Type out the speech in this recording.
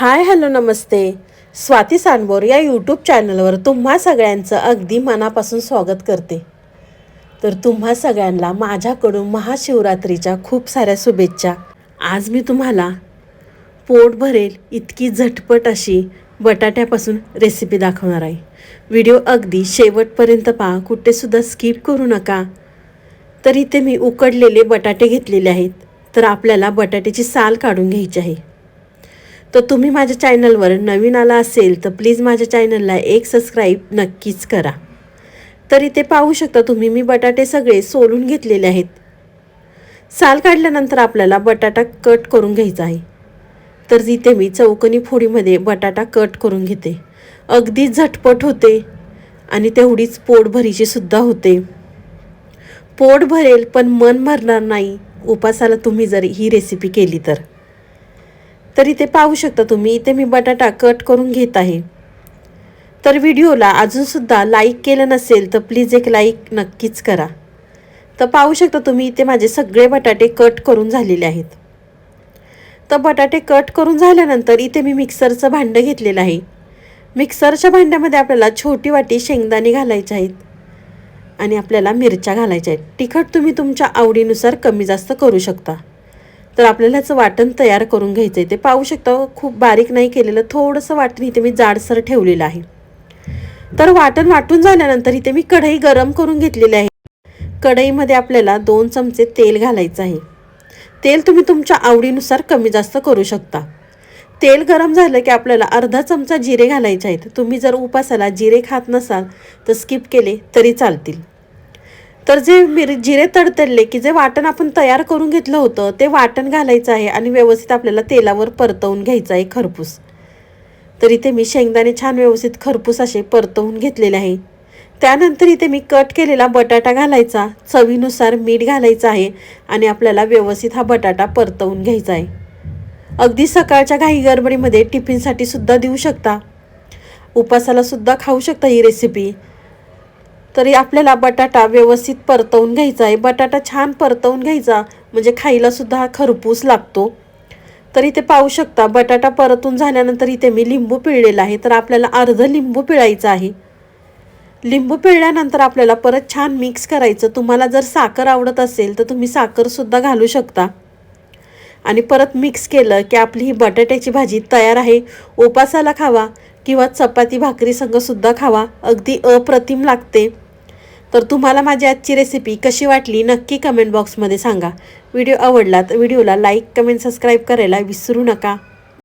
Hi hello नमस्ते. स्वाती सांडबोर या YouTube चॅनलवर तुम्हा सगळ्यांचं अगदी मनापासून स्वागत करते. तर तुम्हा सगळ्यांना माझ्याकडून महाशिवरात्रीच्या खूप साऱ्या शुभेच्छा. आज मी तुम्हाला पोट भरेल इतकी झटपट अशी बटाट्यापासून रेसिपी दाखवणार आहे. व्हिडिओ अगदी शेवटपर्यंत पहा कुठेसुद्धा स्किप करू नका. तर इथे मी उकडलेले बटाटे घेतलेले आहेत. तर आपल्याला बटाट्याची साल काढून घ्यायची आहे. तर तुम्ही माझ्या चॅनलवर नवीन आला असेल तर प्लीज माझ्या चॅनलला एक सबस्क्राईब नक्कीच करा. तर इथे पाहू शकता तुम्ही मी बटाटे सगळे सोलून घेतलेले आहेत. साल काढल्यानंतर आपल्याला बटाटा कट करून घ्यायचा आहे. तर इथे मी चौकनी फोडीमध्ये बटाटा कट करून घेते. अगदी झटपट होते आणि तेवढीच पोटभरीची सुद्धा होते. पोट भरेल पण मन भरणार नाही. उपासाला तुम्ही जर ही रेसिपी केली तर. तर इथे पाहू शकता तुम्ही इथे मी बटाटा कट करून घेत आहे. तर व्हिडिओला अजूनसुद्धा लाईक केलं नसेल तर प्लीज एक लाईक नक्कीच करा. तर पाहू शकता तुम्ही इथे माझे सगळे बटाटे कट करून झालेले आहेत. तर बटाटे कट करून झाल्यानंतर इथे मी मिक्सरचं भांडं घेतलेलं आहे. मिक्सरच्या भांड्यामध्ये आपल्याला छोटी वाटी शेंगदाणे घालायचे आहेत आणि आपल्याला मिरच्या घालायच्या आहेत. तिखट तुम्ही तुमच्या आवडीनुसार कमी जास्त करू शकता. तर आपल्याला याचं वाटण तयार करून घ्यायचं आहे ते पाहू शकता खूप बारीक नाही केलेलं थोडंसं वाटण इथे मी जाडसर ठेवलेलं आहे. तर वाटण वाटून झाल्यानंतर इथे मी कढई गरम करून घेतलेली आहे. कढईमध्ये आपल्याला दोन चमचे तेल घालायचं आहे. तेल तुम्ही तुमच्या आवडीनुसार कमी जास्त करू शकता. तेल गरम झालं की आपल्याला अर्धा चमचा जिरे घालायचे आहेत. तुम्ही जर उपासाला जिरे खात नसाल तर स्किप केले तरी चालतील. तर जे मिर जिरे तडतडले की जे वाटण आपण तयार करून घेतलं होतं ते वाटण घालायचं आहे आणि व्यवस्थित आपल्याला तेलावर परतवून घ्यायचं आहे खरपूस. तर इथे मी शेंगदाणे छान व्यवस्थित खरपूस असे परतवून घेतलेले आहे. त्यानंतर इथे मी कट केलेला बटाटा घालायचा चवीनुसार मीठ घालायचं आहे आणि आपल्याला व्यवस्थित हा बटाटा परतवून घ्यायचा आहे. अगदी सकाळच्या घाई गडबडीमध्ये टिफिनसाठी सुद्धा देऊ शकता. उपासाला सुद्धा खाऊ शकता ही रेसिपी तरी आपल्याला बटाटा व्यवस्थित परतवून घ्यायचा आहे. बटाटा छान परतवून घ्यायचा म्हणजे खायलासुद्धा हा खरपूस लागतो. तर इथे पाहू शकता बटाटा परतून झाल्यानंतर इथे मी लिंबू पिळलेला आहे. तर आपल्याला अर्ध लिंबू पिळायचं आहे. लिंबू पिळल्यानंतर आपल्याला परत छान मिक्स करायचं. तुम्हाला जर साखर आवडत असेल तर तुम्ही साखरसुद्धा घालू शकता. आणि परत मिक्स केलं की आपली ही बटाट्याची भाजी तयार आहे. उपासाला खावा किंवा चपाती भाकरी संगसुद्धा खावा. अगदी अप्रतिम लागते. तर तुम्हाला माझी आजची रेसिपी कशी वाटली नक्की कमेंट बॉक्समध्ये सांगा. व्हिडिओ आवडला तर व्हिडिओला लाईक कमेंट सबस्क्राईब करायला विसरू नका.